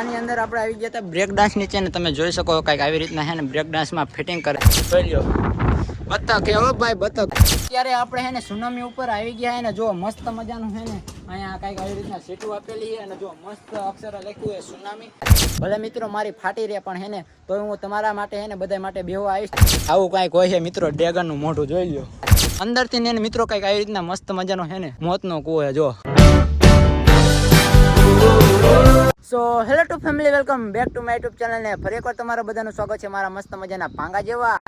મેળાની અંદર આપણે આવી ગયા હતા બ્રેક ડાન્સ નીચે ને તમે જોઈ શકો કંઈક આવી રીતના છે ને બ્રેક ડાન્સમાં ફિટિંગ કરે. લ્યો. બતક હે ભાઈ, બતક. અત્યારે આપણે હે ને સુનામી ઉપર આવી ગયા હે ને જો મસ્ત મજાનું હે ને. અહીંયા કંઈક આવી રીતના સીટું આપેલી છે અને જો મસ્ત અક્ષર લખ્યું છે સુનામી ભલે મિત્રો, મારી ફાટી રહે પણ હે ને તો હું તમારા માટે હે ને બધા માટે બેહવા આવીશ. આવું કાંઈક હોય છે મિત્રો, ડ્રેગનનું મોઢું, જોઈ લ્યો. અંદરથી ને મિત્રો, કંઈક આવી રીતના મસ્ત મજાનો છે ને, મોતનો કૂવો છે જો so hello to family welcome back to my YouTube channel ને ફરી એકવાર તમારા બધાનું સ્વાગત છે મારા મસ્ત મજાના પાંગા જેવા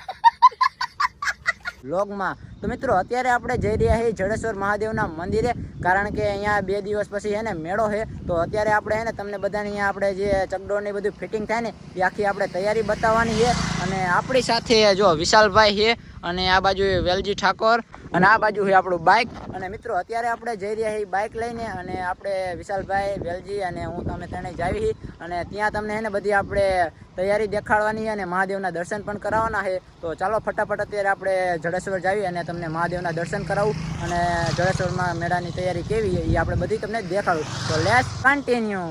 લોગમાં તો મિત્રો, અત્યારે આપણે જઈ રહ્યા છીએ જડેશ્વર મહાદેવના મંદિરે, કારણ કે અહીંયા બે દિવસ પછી હે ને મેળો છે. તો અત્યારે આપણે હે તમને બધાને અહીંયા આપણે જે ચકડોળની બધું ફિટિંગ થાય ને, એ આખી આપણે તૈયારી બતાવવાની છે. અને આપણી સાથે જો વિશાલભાઈ છે, અને આ બાજુ વેલજી ઠાકોર અને આ બાજુ છે આપણું બાઇક અને મિત્રો, અત્યારે આપણે જઈ રહ્યા છીએ બાઇક લઈને અને આપણે વિશાલભાઈ વેલજી અને હું તમે તેને જાવી અને ત્યાં તમને એને બધી આપણે તૈયારી દેખાડવાની અને મહાદેવના દર્શન પણ કરાવવાના છે. તો ચાલો ફટાફટ અત્યારે આપણે જડેશ્વર જાવી અને તમને મહાદેવના દર્શન કરાવું. અને જડેશ્વરમાં મેળાની તૈયારી કેવી એ આપણે બધી તમને દેખાડું. તો લેસ કન્ટિન્યુ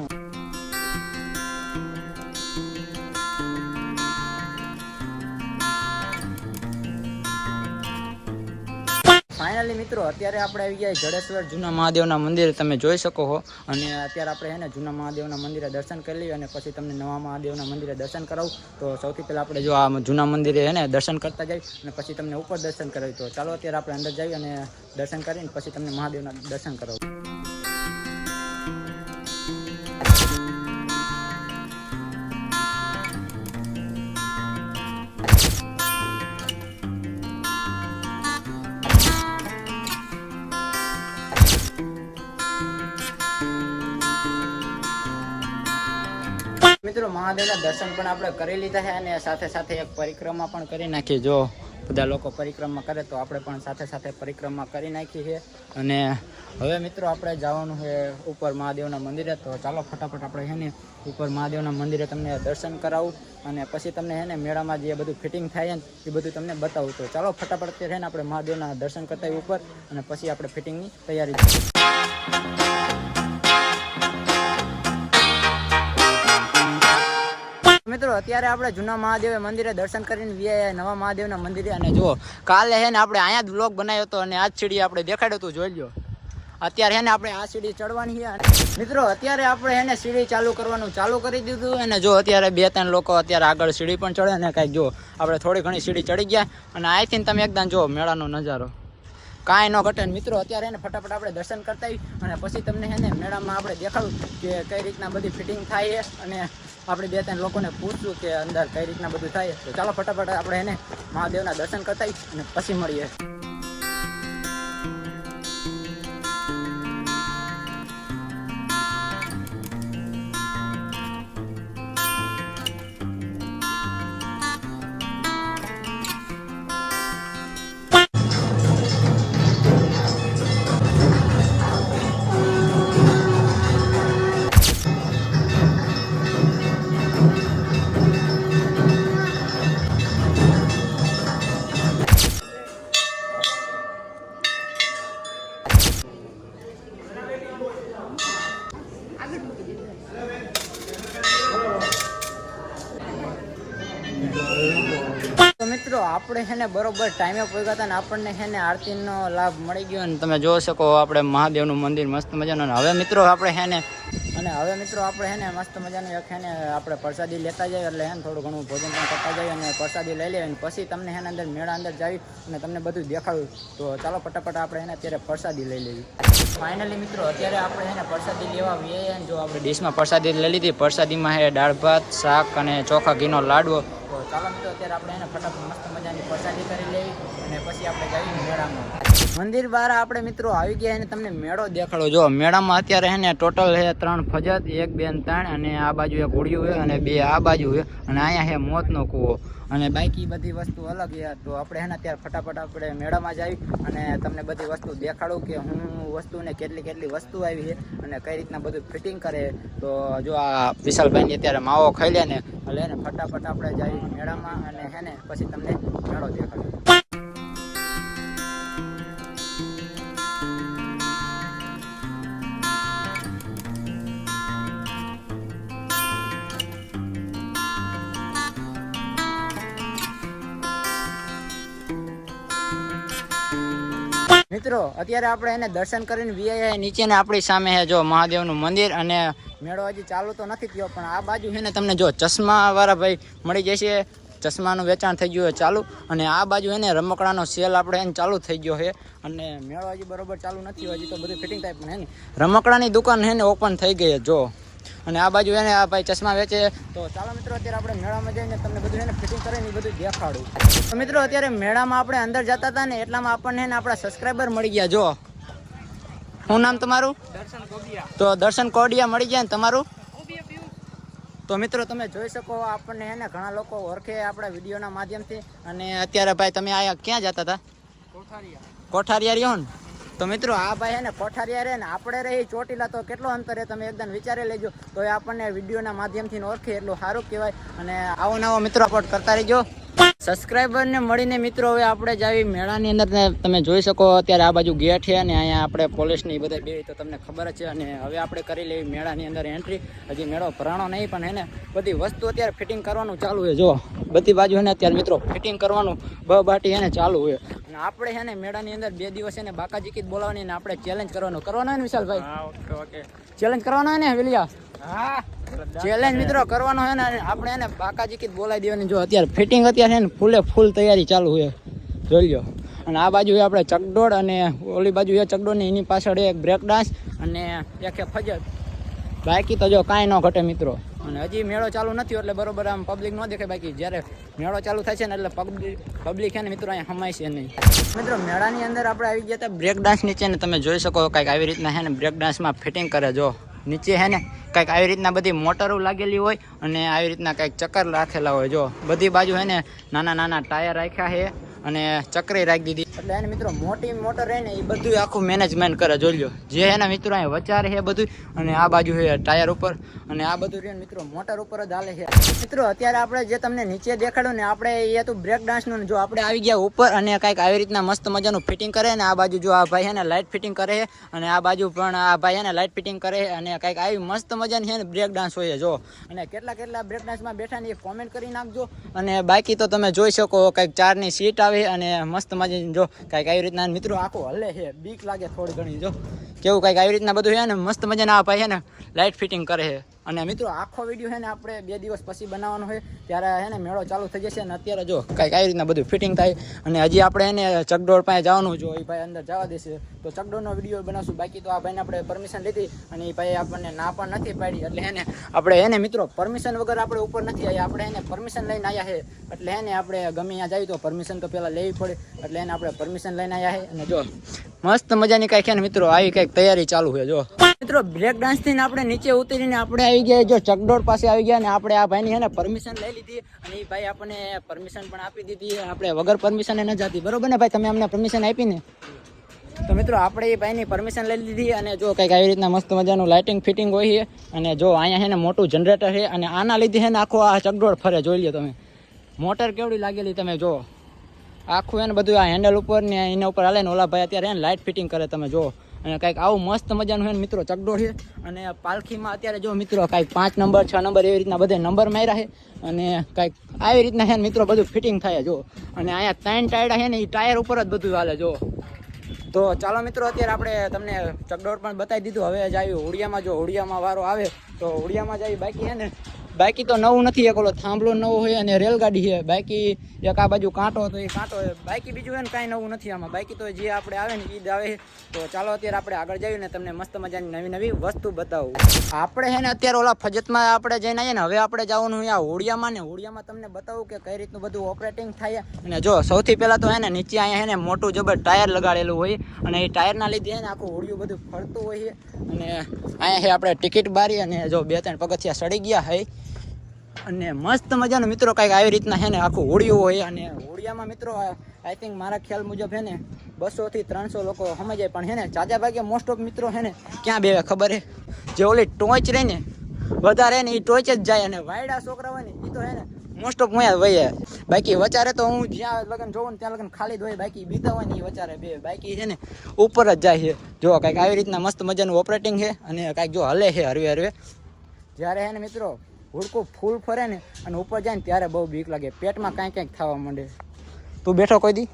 ફાઇનલી મિત્રો, અત્યારે આપણે આવી ગયા જડેશ્વર જૂના મહાદેવના મંદિરે. તમે જોઈ શકો છો અને અત્યારે આપણે હે ને જૂના મહાદેવના મંદિરે દર્શન કરી લઈએ અને પછી તમને નવા મહાદેવના મંદિરે દર્શન કરાવું. તો સૌથી પહેલાં આપણે જો આ જૂના મંદિરે હે ને દર્શન કરતા જઈએ અને પછી તમને ઉપર દર્શન કરાવી તો ચાલો અત્યારે આપણે અંદર જઈએ અને દર્શન કરીને પછી તમને મહાદેવના દર્શન કરાવું. મહાદેવના દર્શન પણ આપણે કરી લીધા છે અને સાથે સાથે એક પરિક્રમા પણ કરી નાખી. જો બધા લોકો પરિક્રમા કરે તો આપણે પણ સાથે સાથે પરિક્રમા કરી નાખી છે. અને હવે મિત્રો આપણે જવાનું છે ઉપર મહાદેવના મંદિરે. તો ચાલો ફટાફટ આપણે છે ને ઉપર મહાદેવના મંદિરે તમને દર્શન કરાવું અને પછી તમને છે ને મેળામાં જે બધું ફિટિંગ થાય ને એ બધું તમને બતાવું. તો ચાલો ફટાફટ છે ને આપણે મહાદેવના દર્શન કરતા ઉપર અને પછી આપણે ફિટિંગની તૈયારી કરીએ. મિત્રો, અત્યારે આપણે જૂના મહાદેવ મંદિરે દર્શન કરીને વ્યાયા નવા મહાદેવના મંદિરે. અને જુઓ, કાલે હે ને આપણે અહીંયા જ બ્લોગ બનાવ્યો હતો અને આ સીડી આપણે દેખાડ્યું હતું, જોઈ લો અત્યારે હે ને આપણે આ સીડી ચડવાની છે મિત્રો, અત્યારે આપણે હે ને સીડી ચાલુ કરવાનું ચાલુ કરી દીધું અને જો અત્યારે બે ત્રણ લોકો અત્યારે આગળ સીડી પણ ચડે ને કાંઈક જો, આપણે થોડી ઘણી સીડી ચડી ગયા. અને અહીંથી તમે એકદમ જો મેળાનો નજારો. કાંઈ ન ઘટે મિત્રો, અત્યારે એને ફટાફટ આપણે દર્શન કરતા અને પછી તમને હે ને મેળામાં આપણે દેખાડું કે કઈ રીતના બધી ફિટિંગ થાય છે અને આપણે બે ત્રણ લોકોને પૂછશું કે અંદર કઈ રીતના બધું થાય તો ચાલો ફટાફટ આપણે એને મહાદેવના દર્શન કરતા અને પછી મળીએ. ને બરોબર ટાઈમે પહોંચ્યા હતા ને આપણને છે ને આરતીનો લાભ મળી ગયો ને તમે જોઈ શકો આપણે મહાદેવનું મંદિર મસ્ત મજાનું અને હવે મિત્રો આપણે છે ને અને હવે મિત્રો આપણે છે ને મસ્ત મજાનું એક છે ને આપણે પ્રસાદી લેતા જઈએ એટલે છે ને થોડું ઘણું ભોજન પણ કરતા જઈએ અને પ્રસાદી લઈ લઈએ અને પછી તમને એના અંદર મેળા અંદર જાવી અને તમને બધું દેખાડું. તો ચાલો ફટાફટ આપણે એને અત્યારે પ્રસાદી લઈ લેવી ફાઇનલી મિત્રો અત્યારે આપણે છે ને પ્રસાદી લેવા આવીએ અને જો આપણે ડીશમાં પ્રસાદી લઈ લીધી. પ્રસાદીમાં છે દાળ ભાત શાક અને ચોખા ઘીનો લાડવો. તો ચાલો મિત્રો અત્યારે આપણે એને ફટાફટ મસ્ત મજાની કરી લઈ અને પછી આપણે જઈએ મેળામાં. મંદિર બહાર આપણે મિત્રો આવી ગયા અને તમને મેળો દેખાડો. જો, મેળામાં અત્યારે હે ને ટોટલ છે ત્રણ ફજત, એક બે ત્રણ અને આ બાજુ એક ઘોડિયું હોય અને બે આ બાજુ હોય અને અહીંયા છે મોતનો કૂવો. અને બાકી બધી વસ્તુ અલગ છે તો આપણે હે ને અત્યારે ફટાફટ આપણે મેળામાં જઈ અને તમને બધી વસ્તુ દેખાડું કે હું વસ્તુને કેટલી કેટલી વસ્તુ આવી છે અને કઈ રીતના બધું ફિટિંગ કરે. તો જો આ વિશાલભાઈની અત્યારે માવો ખાઈ લે ને એટલે ફટાફટ આપણે જઈ મેળામાં અને હે ને પછી તમને મેળો દેખાડું. મિત્રો, અત્યારે આપણે એને દર્શન કરીને વીઆઈ નીચે ને આપણી સામે છે જો મહાદેવનું મંદિર અને મેળો હજી ચાલુ તો નથી થયો, પણ આ બાજુ છે ને તમને જો ચશ્મા વાળા ભાઈ મળી જશે. ચશ્માનું વેચાણ થઈ ગયું છે ચાલુ અને આ બાજુ એને રમકડાનો સેલ આપણે એને ચાલુ થઈ ગયો છે અને મેળો હજી બરોબર ચાલુ નથી હજી તો બધું ફિટિંગ થાય પણ હે ને. રમકડાની દુકાન છે ને ઓપન થઈ ગઈ જો. અને આ બાજુ એને આ ભાઈ ચશ્મા વેચે તો ચાલો મિત્રો અત્યારે આપણે મેળામાં જઈને તમને બધું એને ફિટિંગ કરીને એ બધું દેખાડું. તો મિત્રો અત્યારે મેળામાં આપણે અંદર જતા હતા ને એટલામાં આપણને આપણા સબસ્ક્રાઈબર મળી ગયા. જો. શું નામ તમારું? દર્શન કોડિયા. તો દર્શન કોડિયા મળી ગયા ને તમારું? તો મિત્રો તમે જોઈ શકો આપણને એને ઘણા લોકો ઓળખે આપણા વિડીયોના માધ્યમથી. અને અત્યારે ભાઈ તમે આયા ક્યાં જતા હતા? કોઠારિયા. કોઠારિયા રહ્યો ને? તો મિત્રો, આ ભાઈ હે ને કોઠારિયા રહે ને આપણે રહી ચોટીલા, તો કેટલો અંતર રહે તમે એકદમ વિચારી લેજો. તો એ આપણને વિડીયોના માધ્યમથી ઓળખે એટલું સારું કહેવાય. અને આવો નવો મિત્રો, સપોર્ટ કરતા રહેજો. સબસ્ક્રાઈબર ને મળીને મિત્રો, હવે આપણે જ મેળાની અંદર તમે જોઈ શકો, અત્યારે આ બાજુ ગેટ છે અને અહીંયા આપણે પોલીસની બધા બે, તો તમને ખબર છે. અને હવે આપણે કરી લેવી મેળાની અંદર એન્ટ્રી હજી મેળો ભરાણો નહીં, પણ એને બધી વસ્તુ અત્યારે ફિટિંગ કરવાનું ચાલુ છે. જો, બધી બાજુ એને અત્યારે મિત્રો ફિટિંગ કરવાનું બ બાટી એને ચાલુ છે. અને આપણે છે ને મેળાની અંદર બે દિવસ એને બાકાજી કીટ બોલાવવાની ને આપણે ચેલેન્જ કરવાનું. કરવાનો હોય ને વિશાલભાઈ? હા ઓકે ઓકે. ચેલેન્જ કરવાનો ને વિલિયા? હા. ચેલેન્જ મિત્રો કરવાનો છે ને આપણે એને બાકાજી કીટ બોલાવી દેવાની. જો અત્યારે ફિટિંગ અત્યારે છે ને ફૂલે ફૂલ તૈયારી ચાલુ છે. જોઈ લો અને આ બાજુ છે આપણે ચકડોળ અને ઓલી બાજુ એ ચકડોળ ને એની પાછળ એક બ્રેક ડાન્સ અને એક ફજત. બાકી તો જો કાંઈ ન ઘટે મિત્રો. અને હજી મેળો ચાલુ નથી એટલે બરોબર આમ પબ્લિક ન દેખાય. બાકી જ્યારે મેળો ચાલુ થાય છે ને એટલે પબ્લિક છે ને મિત્રો અહીંયા હમાય છે નહીં. મિત્રો, મેળાની અંદર આપણે આવી ગયા હતા બ્રેક ડાન્સ નીચે ને તમે જોઈ શકો કંઈક આવી રીતના છે ને બ્રેક ડાન્સમાં ફિટિંગ કરે. જો નીચે છે ને કંઈક આવી રીતના બધી મોટરો લાગેલી હોય અને આવી રીતના કંઈક ચક્કર રાખેલા હોય. જો બધી બાજુ હે ને નાના નાના ટાયર રાખ્યા છે અને ચક્રી રાખી દીધી. એટલે એને મિત્રો મોટી મોટર રહે ને એ બધું આખું મેનેજમેન્ટ કરે, જોઈ લો જે એના મિત્રો અહીંયા વચારે છે બધું અને આ બાજુ છે ટાયર ઉપર, અને આ બધું રહે મિત્રો મોટર ઉપર જ હાલે છે. મિત્રો, અત્યારે આપણે જે તમને નીચે દેખાડ્યું ને, આપણે એ હતું બ્રેક ડાન્સનું જો આપણે આવી ગયા ઉપર, અને કાંઈક આવી રીતના મસ્ત મજાનું ફિટિંગ કરે ને, આ બાજુ જો આ ભાઈ છે ને લાઇટ ફિટિંગ કરે છે, અને આ બાજુ પણ આ ભાઈ છે લાઇટ ફિટિંગ કરે છે, અને કાંઈક આવી મસ્ત મજાની છે ને બ્રેક ડાન્સ હોય જો. અને કેટલા કેટલા બ્રેક ડાન્સમાં બેઠા ને એ કોમેન્ટ કરી નાખજો, અને બાકી તો તમે જોઈ શકો, કંઈક ચારની સીટ આવે અને મસ્ત મજાની જો, કંઈક આવી રીતના મિત્રો આખો હલે છે, બીક લાગે થોડી ઘણી, જો. કેવું, કંઈક આવી રીતના બધું છે ને, મસ્ત મજાના આ ભાઈ છે ને લાઇટ ફિટિંગ કરે છે. અને મિત્રો, આખો વીડિયો છે ને આપણે બે દિવસ પછી બનાવવાનો હોય ત્યારે છે ને મેળો ચાલુ થઈ જશે અને અત્યારે જો કંઈક આવી રીતના બધું ફિટિંગ થાય અને હજી આપણે એને ચકડોળ પાસે જવાનું જો એ ભાઈ અંદર જવા દેશે. તો ચકડોળનો વીડિયો બનાવશું. બાકી તો આ ભાઈને આપણે પરમિશન લીધી અને એ ભાઈ આપણને ના પણ નથી પાડી. એટલે એને આપણે એને મિત્રો પરમિશન વગર આપણે ઉપર નથી આવ્યા. આપણે એને પરમિશન લઈને આવ્યા છે. એટલે એને આપણે ગમે ત્યાં જઈએ તો પરમિશન તો પહેલાં લેવી પડે. એટલે એને આપણે પરમિશન લઈને આવ્યા છે. અને જો મસ્ત મજાની કાંઈક છે ને મિત્રો, આવી કંઈક તૈયારી ચાલુ છે, જો. મિત્રો બ્રેક ડાન્સથી આપણે નીચે ઉતરીને આપણે આવી ગયા, જો ચકડોળ પાસે આવી ગયા ને આપણે આ ભાઈની એને પરમિશન લઈ લીધી અને એ ભાઈ આપણને પરમિશન પણ આપી દીધી, આપણે વગર પરમિશન ન જતી. બરોબર ને ભાઈ? તમે અમને પરમિશન આપી ને? તો મિત્રો, આપણે એ ભાઈની પરમિશન લઈ લીધી અને જો કંઈક આવી રીતના મસ્ત મજાનું લાઇટિંગ ફિટિંગ હોય છે અને જો અહીંયા છે ને મોટું જનરેટર છે અને આના લીધે છે ને આખો આ ચકડોળ ફરે, જોઈ લો તમે. મોટર કેવડી લાગેલી તમે જો. આખું એને બધું આ હેન્ડલ ઉપર ને એના ઉપર હાલે ને ઓલા ભાઈ અત્યારે એને લાઇટ ફિટિંગ કરે તમે જો. અને કંઈક આવું મસ્ત મજાનું છે મિત્રો ચકડોળ છે. અને પાલખીમાં અત્યારે જો મિત્રો કાંઈક પાંચ નંબર, છ નંબર એવી રીતના બધે નંબર માર્યા છે. અને કાંઈક આવી રીતના છે મિત્રો બધું ફિટિંગ થાય જો. અને અહીંયા ત્રણ ટાયર છે ને એ ટાયર ઉપર જ બધું હાલે જો. તો ચાલો મિત્રો અત્યારે આપણે તમને ચકડોળ પણ બતાવી દીધું. હવે જ આવ્યું હોડિયામાં જો હોડિયામાં વારો આવે, તો હોડિયામાં જ આવી બાકી છે ને. બાકી તો નવું નથી, એક ઓલો થાંભલો નવો હોય અને રેલગાડી છે. બાકી એક આ બાજુ કાંટો તો એ કાંટો બાકી બીજું એને કાંઈ નવું નથી આમાં. બાકી તો જે આપણે આવે ને, ઈદ આવે, તો ચાલો અત્યારે આપણે આગળ જઈએ ને, તમને મસ્ત મજાની નવી નવી વસ્તુ બતાવું. આપણે છે ને અત્યારે ઓલા ફજતમાં આપણે જઈને આવીએ ને, હવે આપણે જવાનું અહીંયા હોડિયામાં ને, હોડિયામાં તમને બતાવું કે કઈ રીતનું બધું ઓપરેટિંગ થાય. અને જો, સૌથી પહેલાં તો હે ને, નીચે અહીંયા હે ને, મોટું જબર ટાયર લગાડેલું હોય. અને એ ટાયરના લીધે હે ને, આખું હોડિયું બધું ફરતું હોય અને અહીંયા આપણે ટિકિટ બારી અને જો બે ત્રણ પગથિયા સડી ગયા હોય અને મસ્ત મજાનો મિત્રો કાંઈક આવી રીતના છે ને આખું હોડિયું હોય અને હોડિયામાં મિત્રો આઈ થિંક મારા ખ્યાલ મુજબ છે ને બસોથી ત્રણસો લોકો સમજાય પણ છે ને ચાચા ભાગે મોસ્ટ ઓફ મિત્રો છે ને ક્યાં બેવે ખબર હે જે ઓલી ટોચ રહે ને, વધારે ને એ ટોચ જ જાય અને વાયડા છોકરા હોય ને એ તો છે ને મોસ્ટ ઓફ મોયા વહે બાકી વચારે તો હું જ્યાં લગન જોઉં ત્યાં લગન ખાલી હોય, બાકી બીતા હોય ને એ વચારે બે બાકી છે ને ઉપર જ જાય છે. જો કાંઈક આવી રીતના મસ્ત મજાનું ઓપરેટિંગ છે અને કાંઈક જો હલે છે હરવે હરવે. જ્યારે હે ને મિત્રો હુડકું ફૂલ ફરે ને અને ઉપર જાય ને ત્યારે બહુ બીક લાગે. પેટમાં કાંઈ કાંઈક થવા માંડે. તું બેઠો કોઈ દી?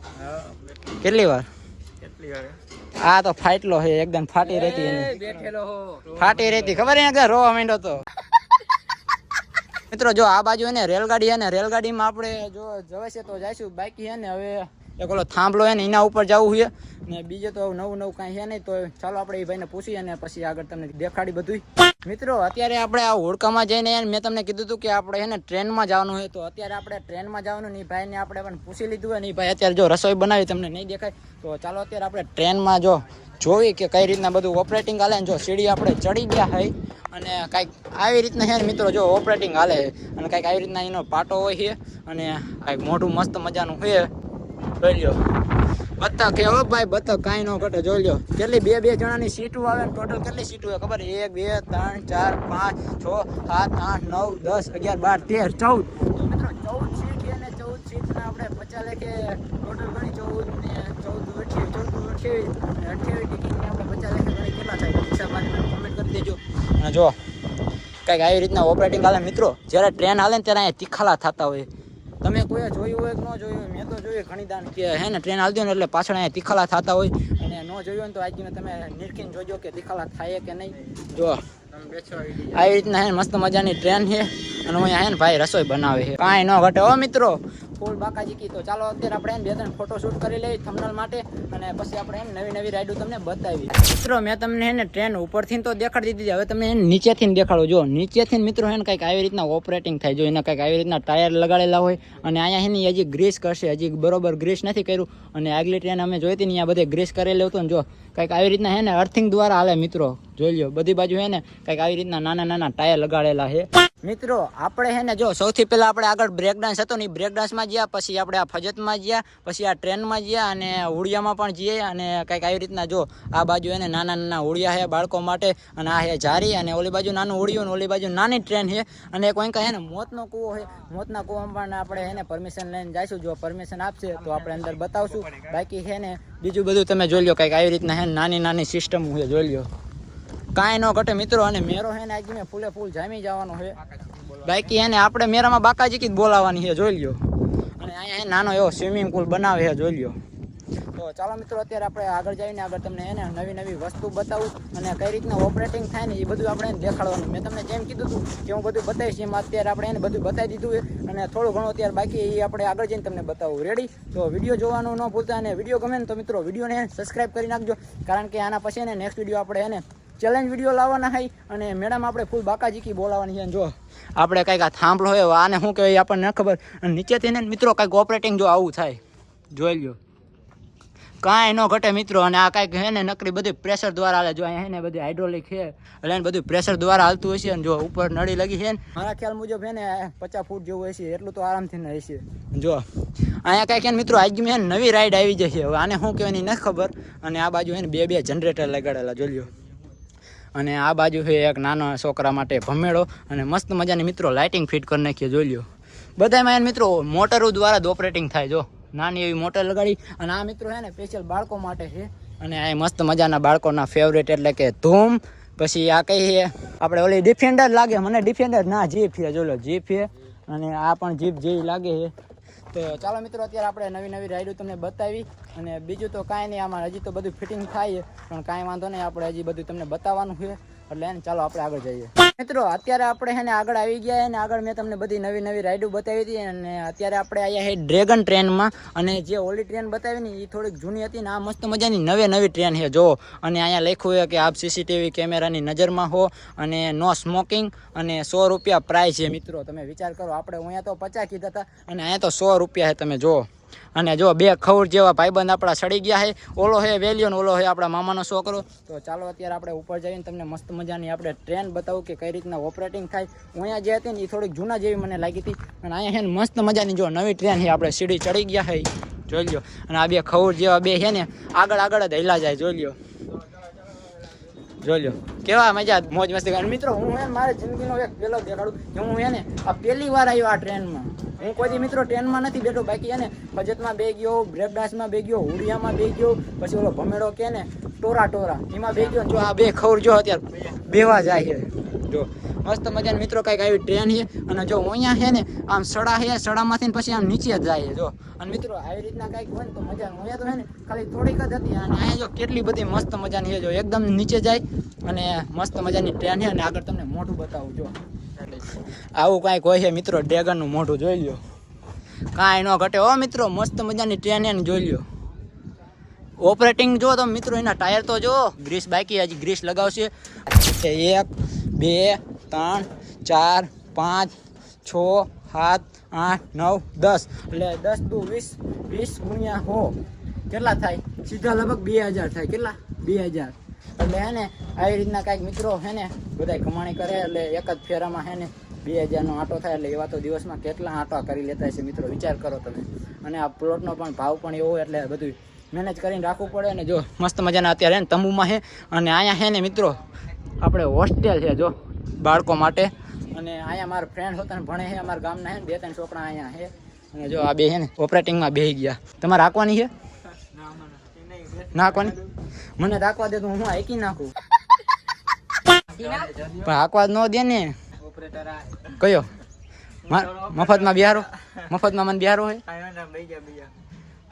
કેટલી વાર? આ તો ફાટલો છે એકદમ ફાટી રહેતી એની. બેઠેલો ફાટી રહેતી ખબર એને કે રોવા માંડ્યો તો. મિત્રો જો આ બાજુ એને રેલગાડી હે ને રેલગાડીમાં આપણે જો જવાશે તો જઈશું. બાકી હે ને હવે એક ઓલો થાંભલો હે ને, એના ઉપર જવું છે. ને બીજું તો નવું નવું કાંઈ છે નહીં તો ચાલો આપણે એ ભાઈને પૂછીએ અને પછી આગળ તમને દેખાડી બધું મિત્રો, અત્યારે આપણે આ હોડકામાં જઈને મેં તમને કીધું હતું કે આપણે છે ને, ટ્રેનમાં જવાનું હોય તો અત્યારે આપણે ટ્રેનમાં જવાનું નહીં ભાઈને આપણે પણ પૂછી લીધું હોય ને ભાઈ અત્યારે જો રસોઈ બનાવી, તમને નહીં દેખાય. તો ચાલો અત્યારે આપણે ટ્રેનમાં જો જોઈ કે કઈ રીતના બધું ઓપરેટિંગ હાલે જો સીડી આપણે ચડી ગયા હોય અને કાંઈક આવી રીતના છે ને, મિત્રો, જો ઓપરેટિંગ હાલે અને કાંઈક આવી રીતના એનો પાટો હોય છે અને કાંઈક મોટું મસ્ત મજાનું છે જોઈ લ્યો. બતક હો ભાઈ બતક કાંઈ ન ઘટે. જોઈ લ્યો. કેટલી બે બે જણાની સીટો આવે ને ટોટલ કેટલી સીટો હોય ખબર? એક, બે, ત્રણ, ચાર, પાંચ, છ, સાત, આઠ, નવ, દસ, અગિયાર, બાર, તેર, ચૌદ. ચૌદ સીટ અને ચૌદ સીટના આપણે પચાસ લેખે ટોટલ ગણી ચૌદ ને ચૌદ અઠ્યાવીસ ચૌદ અઠ્યાવીસ અઠ્યાવીસ ટિકિટની આપણે પચાસ લેખે ગણી કેટલા થાય? હિસાબ કમેન્ટ કરી દેજો. અને જો, કંઈક આવી રીતના ઓપરેટિંગ હાલે મિત્રો, જ્યારે ટ્રેન હાલે ને ત્યારે અહીંયા તીખાલા થતા હોય. તમે કોઈ જોયું હોય કે ન જોયું હોય જોયું ઘણી દાન કે હે ને, ટ્રેન હાલતી હોય એટલે પાછળ અહીંયા તીખાલા થતા હોય. અને ન જોયું ને તો આજે તમે નિરખીને જોજો કે તીખાલા થાય કે નહીં. જો, આવી રીતના હે મસ્ત મજાની ટ્રેન છે. અને અહીંયા હે ને ભાઈ રસોઈ બનાવે છે. કાંઈ ન ઘટે ઓ મિત્રો. ફૂલ બાકાજી કી. તો ચાલો અત્યારે આપણે એમ બે ત્રણ ફોટો શૂટ કરી લઈએ થમનલ માટે અને પછી આપણે એને નવી નવી રાઈડો તમને બતાવી મિત્રો, મેં તમને એને ટ્રેન ઉપરથી તો દેખાડી દીધી હવે તમે એને નીચેથી દેખાડો. જો નીચેથી મિત્રો, એને કંઈક આવી રીતના ઓપરેટિંગ થાય. જો એને કંઈક આવી રીતના ટાયર લગાડેલા હોય અને અહીંયા એની હજી ગ્રીસ કરશે. હજી બરોબર ગ્રીસ નથી કર્યું. અને આગલી ટ્રેન અમે જોઈતી ને અહીંયા બધે ગ્રીસ કરેલું હતું ને જો કંઈક આવી રીતના હે ને અર્થિંગ દ્વારા હાલે મિત્રો. જોઈ લ્યો, બધી બાજુ હે ને કંઈક આવી રીતના નાના નાના ટાયર લગાડેલા છે મિત્રો, આપણે હે ને જો સૌથી પહેલાં આપણે આગળ બ્રેક ડાન્સ હતો ને બ્રેક ડાન્સમાં પછી આપણે આ ફજતમાં ગયા, પછી આ ટ્રેનમાં ગયા અને હોળિયામાં પણ જઈએ અને કંઈક આવી રીતના જો આ બાજુ એને નાના નાના ઉડિયા છે બાળકો માટે અને આ હે જારી અને ઓલી બાજુ નાનું હોળિયું ને ઓલી બાજુ નાની ટ્રેન છે અને કોઈ હે ને મોતનો કૂવો છે મોતના કૂવામાં પણ આપણે એને પરમિશન લઈને જઈશું. જો પરમિશન આપશે તો આપણે અંદર બતાવશું. બાકી છે ને બીજું બધું તમે જોઈ લો કંઈક આવી રીતના હે નાની નાની સિસ્ટમ છે, જોઈ લો કાંઈ ન ઘટે મિત્રો, અને મેરો હે ને આજે ફૂલે ફૂલ જામી જવાનો છે. બાકી એને આપણે મેરામાં બાકાજી કી બોલાવવાની છે, જોઈ લ્યો. અને અહીંયા નાનો એવો સ્વિમિંગ પુલ બનાવે છે, જોઈ તો ચાલો મિત્રો, અત્યારે આપણે આગળ જઈને આગળ તમને એને નવી નવી વસ્તુ બતાવું અને કઈ રીતના ઓપરેટિંગ થાય ને એ બધું આપણે દેખાડવાનું. મેં તમને જેમ કીધું હતું કે હું બધું બતાવીશ, એમ અત્યારે આપણે એને બધું બતાવી દીધું અને થોડું ઘણું અત્યારે બાકી એ આપણે આગળ જઈને તમને બતાવું. રેડી તો વીડિયો જોવાનું ન ભૂલતા અને વીડિયો ગમે ને તો મિત્રો વિડીયોને સબસ્ક્રાઈબ કરી નાખજો, કારણ કે આના પછી એને નેક્સ્ટ વીડિયો આપણે એને ચેલેન્જ વીડિયો લાવવાના હોય અને મેડમ આપણે ફૂલ બાકાજીકી બોલાવવાની છે. જો, આપણે કંઈક આ થાંભલો હોય આને શું કહેવાય આપણને ખબર. અને નીચેથી ને મિત્રો કંઈક ઓપરેટિંગ જો આવું થાય. જોઈ લ્યો. કાંઈ ન ઘટે મિત્રો અને આ કાંઈક હે ને નકરી બધી પ્રેશર દ્વારા હાલે. જો અહીંયા હે ને બધી હાઇડ્રોલિક છે એટલે એને બધું પ્રેશર દ્વારા હાલતું હશે અને જો ઉપર નળી લગી છે ને. મારા ખ્યાલ મુજબ હે ને પચાસ ફૂટ જેવું હશે એટલું તો આરામથી ને હશે જો અહીંયા કાંઈક હે ને મિત્રો આજની મેં નવી રાઈડ આવી જશે. હવે આને શું કહેવાની નથી ખબર અને આ બાજુ હે ને બે બે જનરેટર લગાડેલા જોઈ લ્યો. અને આ બાજુ છે એક નાનો છોકરા માટે ભમેડો અને મસ્ત મજાની મિત્રો લાઇટિંગ ફિટ કરી નાખીએ જોઈ લ્યો. બધામાં એને મિત્રો મોટરો દ્વારા જ ઓપરેટિંગ થાય જો. નાની એવી મોટર લગાડી. અને આ મિત્રો છે ને સ્પેશિયલ બાળકો માટે છે. અને આ મસ્ત મજાના બાળકોના ફેવરેટ એટલે કે ધૂમ. પછી આ કઈ છે? આપણે ઓલી ડિફેન્ડર લાગે. મને ડિફેન્ડર ના જીપ છે. જોલો જીપ છે. અને આ પણ જીપ જેવી લાગે છે. તો ચાલો મિત્રો, અત્યારે આપણે નવી નવી રાઈડો તમને બતાવી. અને બીજું તો કાંઈ નહીં, આમાં હજી તો બધું ફિટિંગ થાય પણ કાંઈ વાંધો નહીં, આપણે હજી બધું તમને બતાવવાનું છે. એટલે એને ચાલો આપણે આગળ જઈએ. મિત્રો, અત્યારે આપણે છે ને આગળ આવી ગયા અને આગળ મેં તમને બધી નવી નવી રાઈડો બતાવી હતી અને અત્યારે આપણે આવ્યા છે ડ્રેગન ટ્રેનમાં અને જે ઓલી ટ્રેન બતાવી ને એ થોડીક જૂની હતી ને આ મસ્ત મજાની નવી નવી ટ્રેન છે જો. અને અહીંયા લખ્યું છે કે આપ સીસીટીવી કેમેરાની નજરમાં હો અને નો સ્મોકિંગ અને સો રૂપિયા પ્રાઇસ છે મિત્રો. તમે વિચાર કરો, આપણે અહીંયા તો પચાસ કીધા હતા અને અહીંયા તો સો રૂપિયા છે તમે જુઓ અને જો બે ખવડ જેવા ભાઈબંધ આપણા સડી ગયા છે, ઓલો હે વેલ્યો ઓલો હે આપણા મામાનો છોકરો. તો ચાલો અત્યારે આપણે ઉપર જઈને તમને મસ્ત મજાની આપણે ટ્રેન બતાવું કે કઈ રીતના ઓપરેટિંગ થાય. અહીંયા જે હતી ને એ થોડીક જૂના જેવી મને લાગી હતી. અને અહીંયા છે મસ્ત મજાની જો નવી ટ્રેન છે, આપણે સીડી ચડી ગયા છે. જોઈ લ્યો. અને આ બે ખવડ જેવા બે છે ને, આગળ આગળ જ હેલા જાય, જોઈ લ્યો. જોઈ લ્યો. કેવા મજા, મોજ મસ્તી. મિત્રો, હું હે મારી જિંદગીનો એક પેલો દેખાડું કે હું એને આ પહેલી વાર આવ્યો આ ટ્રેનમાં. હું કોઈ મિત્રો ટ્રેનમાં નથી બેઠો. બાકી એને બજેટમાં બે ગયો બ્રેક ડાન્સમાં બે ગયો હુડિયામાં બે ગયો, પછી ઓલો ભમેડો કે ને, ટોરા ટોરા, એમાં બે ગયો જો આ બે ખબર જો અત્યારે બેવા જાય છે. જો, મસ્ત મજાની મિત્રો કંઈક આવી ટ્રેન છે અને જો અહીંયા છે ને, આમ સડા છે, સડામાંથી પછી આમ નીચે જ જાય જો. અને મિત્રો આવી રીતના કંઈક હોય ને તો મજા અહીંયા તો છે ને ખાલી થોડીક જ હતી અને અહીંયા જો કેટલી બધી મસ્ત મજાની છે, જો એકદમ નીચે જાય અને મસ્ત મજાની ટ્રેન છે અને આગળ તમને મોઢું બતાવું, જો. આવું કાંઈક હોય છે મિત્રો ડ્રેગનનું મોઢું જોઈ લ્યો. કાંઈ ન ઘટે. હો મિત્રો, મસ્ત મજાની ટ્રેન એને જોઈ લ્યો. ઓપરેટિંગ જો તમે મિત્રો, એના ટાયર તો જો ગ્રીસ બાકી, હજી ગ્રીસ લગાવશે. એક, બે, ત્રણ, ચાર, પાંચ, છ, સાત, આઠ, નવ, દસ. એટલે દસ દુ વીસ વીસ ગુણ્યા હો. કેટલા થાય? સીધા લગભગ બે હજાર થાય. કેટલા? બે હજાર. એટલે હે ને, આવી રીતના કાંઈક મિત્રો હે ને બધા કમાણી કરે એટલે એક જ ફેરામાં હે ને, બે હજારનો આંટો થાય એટલે એવા તો દિવસમાં કેટલા આંટા કરી લેતા છે મિત્રો, વિચાર કરો તમે. અને આ પ્લોટનો પણ ભાવ પણ એવો એટલે બધું મેનેજ કરીને રાખવું પડે ને જો મસ્ત મજાના અત્યારે ને તંબુમાં હે. અને અહીંયા હે ને મિત્રો, આપણે હોસ્ટેલ છે જો, બાળકો માટે. અને અહીંયા મારા ફ્રેન્ડ હતા ને, ભણે છે અમારા ગામના છે ને, બે ત્રણ છોકરા અહીંયા છે અને જો આ બે છે ને ઓપરેટિંગમાં બેસી ગયા. તમારે રાખવાની છે? નાખવાની? મને રાખવા દે તો હું હાકી નાખું. પણ હાકવા ન દે ને. કયો? મફતમાં બિહારો? મફતમાં મને બિહારો હોય?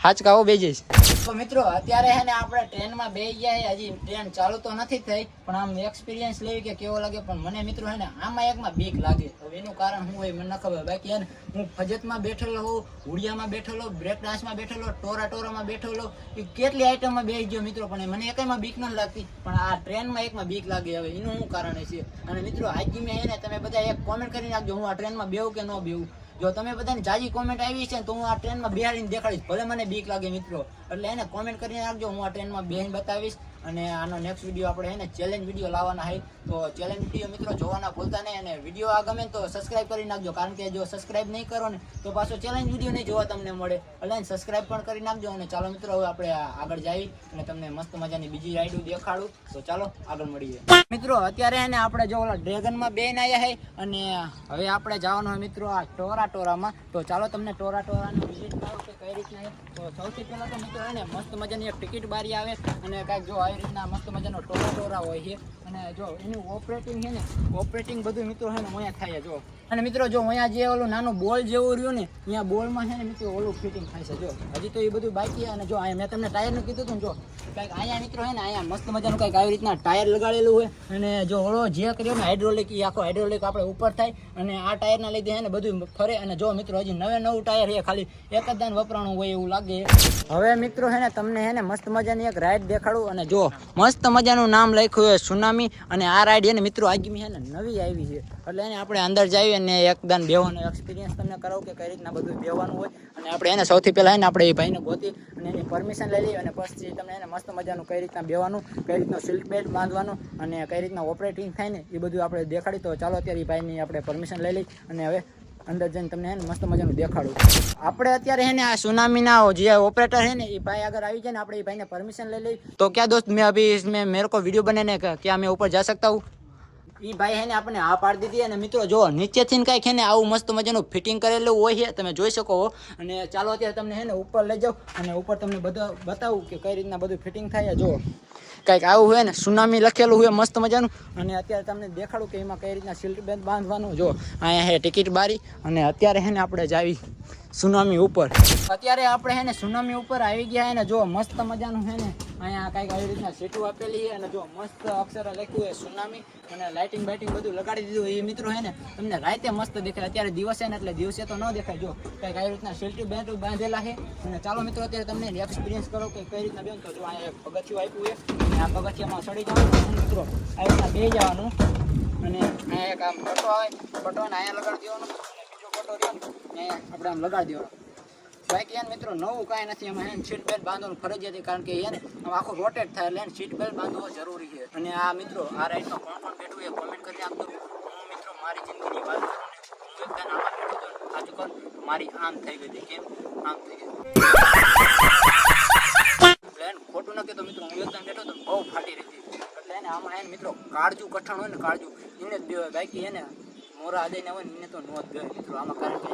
હાચકાઓ બે જઈશ તો મિત્રો, અત્યારે હે ને આપણે ટ્રેનમાં બે ગયા હજી ટ્રેન ચાલુ તો નથી થઈ, પણ આમ એક્સપિરિયન્સ લેવી કે કેવો લાગે, પણ મને મિત્રો હે ને આમાં એકમાં બીક લાગે. હવે એનું કારણ શું હોય મને ખબર. બાકી હે ને, હું ફજતમાં બેઠેલો હોઉં, હુડિયામાં બેઠેલો બ્રેક ડાન્સમાં બેઠેલો ટોરા ટોરામાં બેઠેલો, એ કેટલી આઈટમમાં બેસી ગયો મિત્રો, પણ મને એકમાં બીક ન લાગતી. પણ આ ટ્રેનમાં એકમાં બીક લાગે હવે, એનું શું કારણ છે અને મિત્રો આજથી મેં હે ને તમે બધા એક કોમેન્ટ કરી નાખજો, હું આ ટ્રેનમાં બેવું કે ન બેવું જો તમે બધાની જાજી કોમેન્ટ આવી છે તો હું આ ટ્રેનમાં બિહારીને દેખાડીશ. ભલે મને બીક લાગે મિત્રો. એટલે એને કોમેન્ટ કરીને રાખજો, હું આ ટ્રેનમાં બેહીને બતાવીશ. અને આનો નેક્સ્ટ વીડિયો આપણે એને ચેલેન્જ વીડિયો લાવવાના હોય તો ચેલેન્જ વીડિયો મિત્રો જોવાના ભૂલતા નહીં અને વીડિયો આ ગમે તો સબસ્ક્રાઇબ કરી નાખજો. કારણ કે જો સબસ્ક્રાઇબ નહીં કરો ને, તો પાછો ચેલેન્જ વીડિયો નહીં જોવા તમને મળે. એટલે સબસ્ક્રાઇબ પણ કરી નાખજો અને ચાલો મિત્રો, હવે આપણે આગળ જઈએ અને તમને મસ્ત મજાની બીજી રાઈડ દેખાડું. તો ચાલો આગળ મળીએ. મિત્રો, અત્યારે એને આપણે જો ડ્રેગનમાં બેન આવ્યા છે અને હવે આપણે જવાનું હોય મિત્રો આ ટોરા ટોરામાં. તો ચાલો તમને ટોરા ટોરાની વિઝિટ કરો કે કઈ રીતના તો સૌથી પહેલાં તો મિત્રો એને મસ્ત મજાની એક ટિકિટ બારી આવે અને કાંઈક જો આવી રીતના મસ્ત મજાનો ટોરા ટોરા હોય છે. અને જો એનું ઓપરેટિંગ છે ને ઓપરેટિંગ બધું મિત્રો છે ને અહીંયા થાય જો. અને મિત્રો જો અહીંયા જે ઓલું નાનું બોલ જેવું રહ્યું ને, અહીંયા બોલમાં છે ને મિત્રો ઓલું ફિટિંગ થાય છે, જો. હજી તો એ બધું બાકી અને જો અહીંયા મેં તમને ટાયરનું કીધું હતું જો કંઈક અહીંયા મિત્રો છે ને, અહીંયા મસ્ત મજાનું કંઈક આવી રીતના ટાયર લગાડેલું હોય અને જો ઓલો જે કર્યો ને એ આખો હાઇડ્રોલિક આપણે ઉપર થાય અને આ ટાયરના લીધે ને બધું ફરે. અને જો મિત્રો, હજી નવે નવું ટાયર છે ખાલી એક જ દાન વપરાણું હોય એવું લાગે. હવે મિત્રો છે ને, તમને હે ને મસ્ત મજાની એક રાઈડ દેખાડું. અને જો મસ્ત મજાનું નામ લખ્યું હોય સુનામી. અને આ રાઈડ એને ને મિત્રો આજમી છે ને, નવી આવી છે. એટલે એને આપણે અંદર જઈએ અને એકદમ બેવાનો એક્સપિરિયન્સ તમને કરાવું કે કઈ રીતના બધું બેવાનું હોય. અને આપણે એને સૌથી પહેલાં એને આપણે એ ભાઈને ગોતી અને એની પરમિશન લઈ લઈ અને પછી તમને એને મસ્ત મજાનું કઈ રીતના બેવાનું કઈ રીતનું સિલ્ક બેલ્ટ બાંધવાનું અને કઈ રીતના ઓપરેટિંગ થાય ને એ બધું આપણે દેખાડી. તો ચાલો અત્યારે એ ભાઈની આપણે પરમિશન લઈ લઈ અને હવે અંદર જઈને તમને હે મસ્ત મજાનું દેખાડું. આપણે અત્યારે હે ને આ સુનામીના જે ઓપરેટર હે ને એ ભાઈ આગળ આવી જાય ને આપણે એ ભાઈને પરમિશન લઈ લઈ તો ક્યાં દોસ્ત, મેં અભી, મેં મેરકો વીડિયો બને ને ક્યાં મેં ઉપર જા સકતા હું? ઈ ભાઈ હેને આપણે હા પાડી દીધી અને મિત્રો જો નીચેથી ને કાંઈક હે ને આવું મસ્ત મજાનું ફિટિંગ કરેલું હોય છે, તમે જોઈ શકો. અને ચાલો અત્યારે તમને હેને ઉપર લઈ જાઉં અને ઉપર તમને બધા, બતાવું કે કઈ રીતના બધું ફિટિંગ થાય જો કાંઈક આવું હોય ને, સુનામી લખેલું હોય મસ્ત મજાનું. અને અત્યારે તમને દેખાડું કે એમાં કઈ રીતના સિલ્ટ બેન્ડ બાંધવાનું જો અહીંયા હે ટિકિટ બારી અને અત્યારે હે ને આપણે જાવી સુનામી ઉપર. અત્યારે આપણે હે ને સુનામી ઉપર આવી ગયા હે ને જો મસ્ત મજાનું હે ને અહીંયા કાંઈક આવી રીતના સીટું આપેલી અને જો મસ્ત અક્ષરે લખ્યું હોય સુનામી અને લાઇટિંગ બાઇટિંગ બધું લગાડી દીધું એ મિત્રો હે ને તમને રાતે મસ્ત દેખાય. અત્યારે દિવસે ને એટલે દિવસે તો ન દેખાય. જો કંઈક આવી રીતના સીટું બેટું બાંધેલા છે. અને ચાલો મિત્રો, અત્યારે તમને એક્સપિરિયન્સ કરો કે કઈ રીતના બેન. તો જો અહીંયા એક પગથિયું આપ્યું છે. અને આ પગથિયામાં સડી જવાનું મિત્રો, આવી રીતના બે જવાનું. અને અહીંયા એક આમ ફોટો આવે. ફોટોને અહીંયા લગાડી દેવાનો. બીજો ફોટો રહ્યો ને આપણે આમ લગાડી દેવાનો. બાકી એને મિત્રો નવું કાંઈ નથી. એમાં એને સીટ બેલ્ટ બાંધવાનું ફરજિયાત કારણ કે એને આખું રોટેટ થાય એટલે એને સીટ બેલ્ટ બાંધવો જરૂરી છે. અને આ મિત્રો, આ રાઈડમાં કોણ કોણ બેઠું એ કોમેન્ટ કરી આપતો હું મિત્રો મારી જિંદગીની વાત કરું હું એકદમ આમાં બેઠો હતો. સાચું મારી આમ થઈ ગઈ હતી. કેમ? આમ થઈ ગઈ પ્લેન ખોટું નથી તો મિત્રો. હું એકદમ બેઠો તો બહુ ફાટી રહી હતી. એટલે એને આમાં એને મિત્રો કાળજું કઠણ હોય ને કાળજું. એને જ દેવાય બાકી એને મોરા આદઈને હોય ને એને તો નો જ બેવાય મિત્રો. આમાં કારણ કે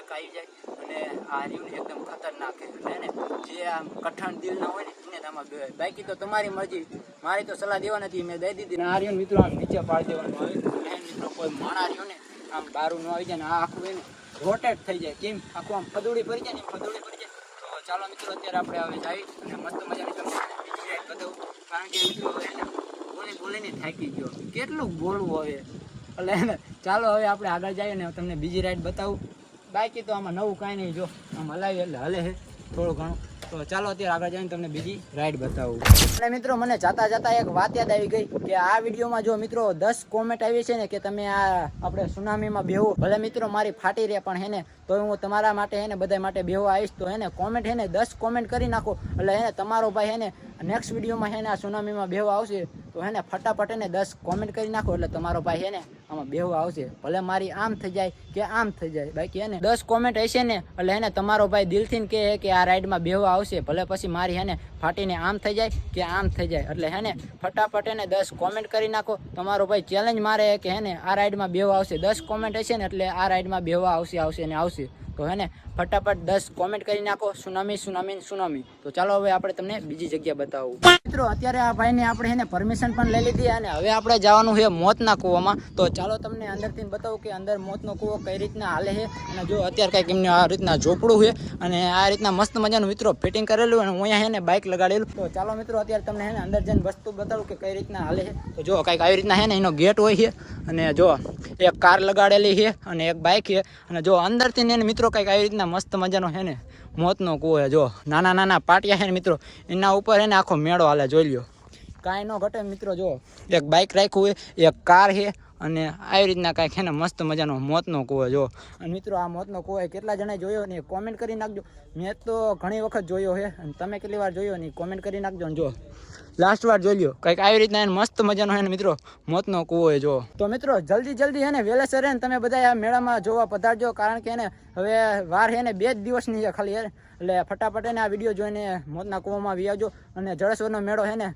એટેક આવી જાય અને આ રીવને એકદમ ખતરનાક એટલે એને જે આમ કઠણ દિલ ના હોય ને એને આમાં બે. બાકી તો તમારી મરજી. મારી તો સલાહ દેવા નથી મેં દઈ દીધી. આ રીવન મિત્રો આમ નીચે પાડી દેવાનું હોય. એટલે મિત્રો કોઈ માણા રહ્યો ને આમ બારું ન આવી જાય ને આ આખું એને રોટેટ થઈ જાય. કેમ? આખું આમ ફદુડી પડી જાય ને ફદુડી પડી જાય. તો ચાલો મિત્રો અત્યારે આપણે હવે જઈ અને મસ્ત મજાની તમને બતાવું. કારણ કે મિત્રો એને બોલી બોલીને થાકી ગયો. કેટલું બોલવું હવે. એટલે ચાલો હવે આપણે આગળ જઈએ ને તમને બીજી રાઈડ બતાવું. બાકી તો આમાં નવું કાંઈ નહીં, જો. આમ હલાવી એટલે હલે છે થોડું ઘણું. તો ચાલો અત્યારે આગળ જઈને તમને બીજી રાઈડ બતાવું. અને મિત્રો, મને જાતા જાતા એક વાત યાદ આવી ગઈ કે આ વિડીયોમાં જો મિત્રો દસ કોમેન્ટ આવી છે ને કે તમે આ આપણે સુનામીમાં બેહો. ભલે મિત્રો, મારી ફાટી રહે પણ હેને તો હું તમારા માટે હેને બધા માટે બેહો આવીશ. તો હેને કોમેન્ટ હેને દસ કોમેન્ટ કરી નાખો. એટલે હેને તમારો ભાઈ હેને નેક્સ્ટ વિડીયોમાં હેને આ સુનામીમાં બેહવા આવશે, તો હેને ફટાફટ એને દસ કોમેન્ટ કરી નાખો, એટલે તમારો ભાઈ હેને આમાં બેહવા આવશે. ભલે મારી આમ થઈ જાય કે આમ થઈ જાય, બાકી હેને દસ કોમેન્ટ હશે ને, એટલે હેને તમારો ભાઈ દિલથી કહે કે આ રાઈડમાં બેહવા આવશે. ભલે પછી મારી હેને ફાટીને આમ થઈ જાય કે આમ થઈ જાય, એટલે હેને ફટાફટ એને દસ કોમેન્ટ કરી નાખો. તમારો ભાઈ ચેલેન્જ મારે કે હેને આ રાઈડમાં બેહવા આવશે. દસ કોમેન્ટ હશે ને, એટલે આ રાઈડમાં બેહવા આવશે આવશે ને આવશે. તો હેને ફટાફટ દસ કોમેન્ટ કરી નાખો. સુનામી સુનામી ને સુનામી. તો ચાલો હવે આપણે તમને બીજી જગ્યા બતાવું. મિત્રો, અત્યારે આ ભાઈને આપણે એને પરમિશન પણ લઈ લીધી અને હવે આપણે જવાનું છે મોતના કૂવામાં. તો ચાલો તમને અંદરથી બતાવું કે અંદર મોતનો કૂવો કઈ રીતના હાલે છે અને જો અત્યારે કંઈક એમને આ રીતના ઝોપડું છે અને આ રીતના મસ્ત મજાનું મિત્રો ફિટિંગ કરેલું અને હું અહીંયા હેને બાઇક લગાડેલું. તો ચાલો મિત્રો, અત્યારે તમને હેને અંદર જઈને વસ્તુ બતાવું કે કઈ રીતના હાલે છે. તો જો કંઈક આવી રીતના છે ને એનો ગેટ હોય છે અને જો એક કાર લગાડેલી છે અને એક બાઇક છે અને જો અંદરથી ને એને મિત્રો કંઈક આવી રીતના મસ્ત મજાનો છે ને મોતનો કૂવો જો, નાના નાના પાટિયા છે ને મિત્રો, એના ઉપર એને આખો મેળો હાલે, જોઈ લ્યો. કાંઈ ન ઘટે મિત્રો, જો, એક બાઇક રાખ્યું હોય, એક કાર છે, અને આવી રીતના કાંઈક છે ને મસ્ત મજાનો મોતનો કૂવો જો, અને મિત્રો, આ મોતનો કૂવો કેટલા જણાએ જોયો ને કોમેન્ટ કરી નાખજો. મેં તો ઘણી વખત જોયો છે, અને તમે કેટલી વાર જોયો ને કોમેન્ટ કરી નાખજો ને જો. લાસ્ટ વાર જોઈ લ્યો. કંઈક આવી રીતના એને મસ્ત મજાનો હે ને મિત્રો મોતનો કૂવો એ જો તો મિત્રો જલ્દી જલ્દી હે ને વેલેસર હે ને તમે બધા આ મેળામાં જોવા પધારજો કારણ કે એને હવે વાર હે ને બે જ દિવસની છે ખાલી યાર એટલે ફટાફટ એને આ વીડિયો જોઈને મોતના કૂવામાં વી આવજો અને જળેશ્વરનો મેળો હે ને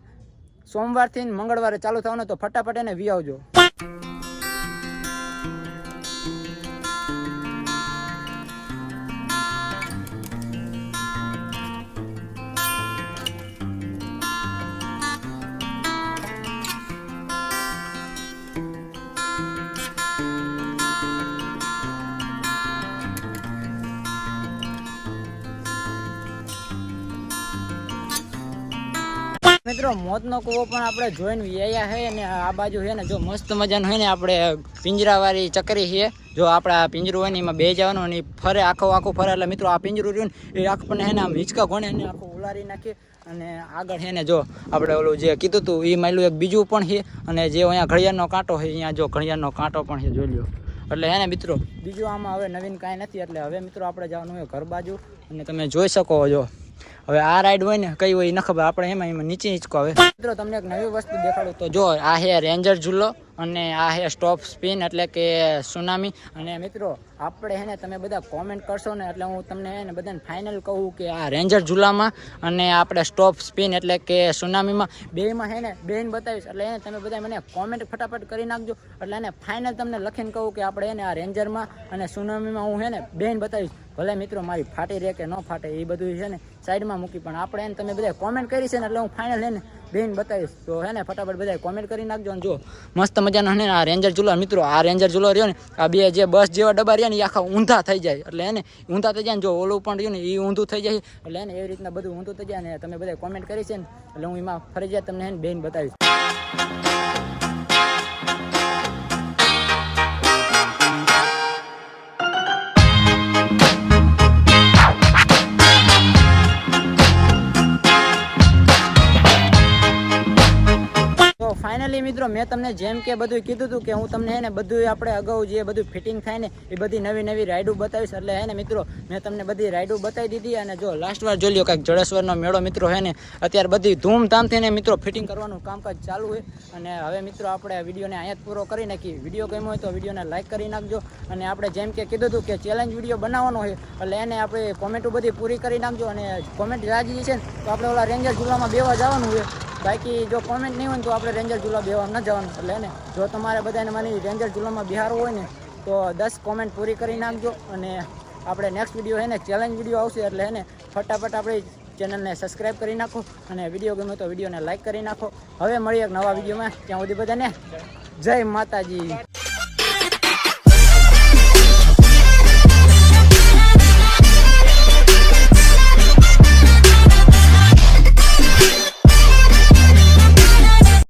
સોમવારથી મંગળવારે ચાલુ થવાનો તો ફટાફટ એને વી આવજો મિત્રો, મોતનો કૂવો પણ આપણે જોઈને વ્યાયા છે અને આ બાજુ છે ને જો મસ્ત મજાનું છે ને આપણે પિંજરાવાળી ચકરી છે જો આપણે પિંજરું હોય ને એમાં બે જવાનું અને ફરે, આખો આખું ફરે. એટલે મિત્રો, આ પિંજરું રહ્યું ને, એ આપણને છે ને આમ હિંચકા ગોણે એને આખું ઉલારી નાખીએ અને આગળ છે ને જો આપણે ઓલું જે કીધું હતું એ માયલું એક બીજું પણ છે અને જે અહીંયા ઘડિયાળનો કાંટો છે અહીંયા જો ઘડિયાળનો કાંટો પણ છે જોઈ લો એટલે હે ને મિત્રો, બીજું આમાં હવે નવીન કાંઈ નથી, એટલે હવે મિત્રો આપણે જવાનું હોય ઘર બાજુ અને તમે જોઈ શકો છો હવે આ રાઈડ હોય ને, કઈ હોય નખબર આપણે એમાં એમાં નીચે હિંચકો આવે મિત્રો, તમને એક નવી વસ્તુ દેખાડું તો જો, આ હે રેન્જર ઝૂલો અને આ હે સ્ટોપ સ્પિન એટલે કે સુનામી અને મિત્રો આપણે હે ને તમે બધા કોમેન્ટ કરશો ને એટલે હું તમને હે બધાને ફાઇનલ કહું કે આ રેન્જર ઝૂલામાં અને આપણે સ્ટોપ સ્પિન એટલે કે સુનામીમાં બેમાં હે ને બેન બતાવીશ એટલે એને તમે બધા મને કોમેન્ટ ફટાફટ કરી નાખજો એટલે એને ફાઇનલ તમને લખીને કહું કે આપણે એને આ રેન્જરમાં અને સુનામીમાં હું હે ને બેન બતાવીશ ભલે મિત્રો મારી ફાટી રહે કે ન ફાટે એ બધું છે ને સાઈડમાં મૂકી પણ આપણે એને તમે બધા કોમેન્ટ કરી છે ને એટલે હું ફાઇનલ એને બેન બતાવીશ તો હે ને ફટાફટ બધા કોમેન્ટ કરી નાખજો અને જો મસ્ત મજાનો ને આ રેન્જર ઝૂલો મિત્રો આ રેન્જર ઝૂલો રહ્યો ને આ બે જે બસ જેવા ડબ્બા રહ્યા ને એ આખા ઊંધા થઈ જાય. એટલે એને ઊંધા થઈ જાય ને જો ઓલું પણ રહ્યું ને એ ઊંધું થઈ જાય. એટલે એને એવી રીતના બધું ઊંધું થઈ જાય ને તમે બધા કોમેન્ટ કરી છે ને, એટલે હું એમાં ફરજિયાત તમને બેન બતાવીશ. ફાઇનલી મિત્રો, મેં તમને જેમ કે બધું કીધું હતું કે હું તમને હે ને બધું આપણે અગાઉ જે બધું ફિટિંગ થાય ને એ બધી નવી નવી રાઈડો બતાવીશ. એટલે હે ને મિત્રો, મેં તમને બધી રાઈડો બતાવી દીધી અને જો લાસ્ટ વાર જોઈ લો કાંઈક જડેશ્વરનો મેળો મિત્રો હે ને, અત્યારે બધી ધૂમધામથી ને મિત્રો ફિટિંગ કરવાનું કામકાજ ચાલુ હોય. અને હવે મિત્રો આપણે વિડીયોને અહીંયા જ પૂરો કરી નાખીએ. વીડિયો ગમ્યો હોય તો વિડીયોને લાઇક કરી નાખજો. અને આપણે જેમ કે કીધું હતું કે ચેલેન્જ વીડિયો બનાવવાનો હોય, એટલે એને આપણે કોમેન્ટો બધી પૂરી કરી નાખજો. અને કોમેન્ટ રાજી છે ને, તો આપણે ઓલા રેન્જર જુલામાં બેવા જવાનું હોય. બાકી જો કોમેન્ટ નહીં હોય ને તો આપણે રેન્જર ઝૂલા બેવા ન જવાનું. એટલે એને જો તમારે બધાને મારી રેન્જર ઝૂલામાં બિહારવું હોય ને, તો દસ કોમેન્ટ પૂરી કરી નાખજો અને આપણે નેક્સ્ટ વીડિયો હે ને ચેલેન્જ વીડિયો આવશે. એટલે હે ને, ફટાફટ આપણે ચેનલને સબસ્ક્રાઈબ કરી નાખો અને વીડિયો ગમે તો વિડીયોને લાઈક કરી નાખો. હવે મળીએ એક નવા વિડીયોમાં ત્યાં સુધી બધાને જય માતાજી.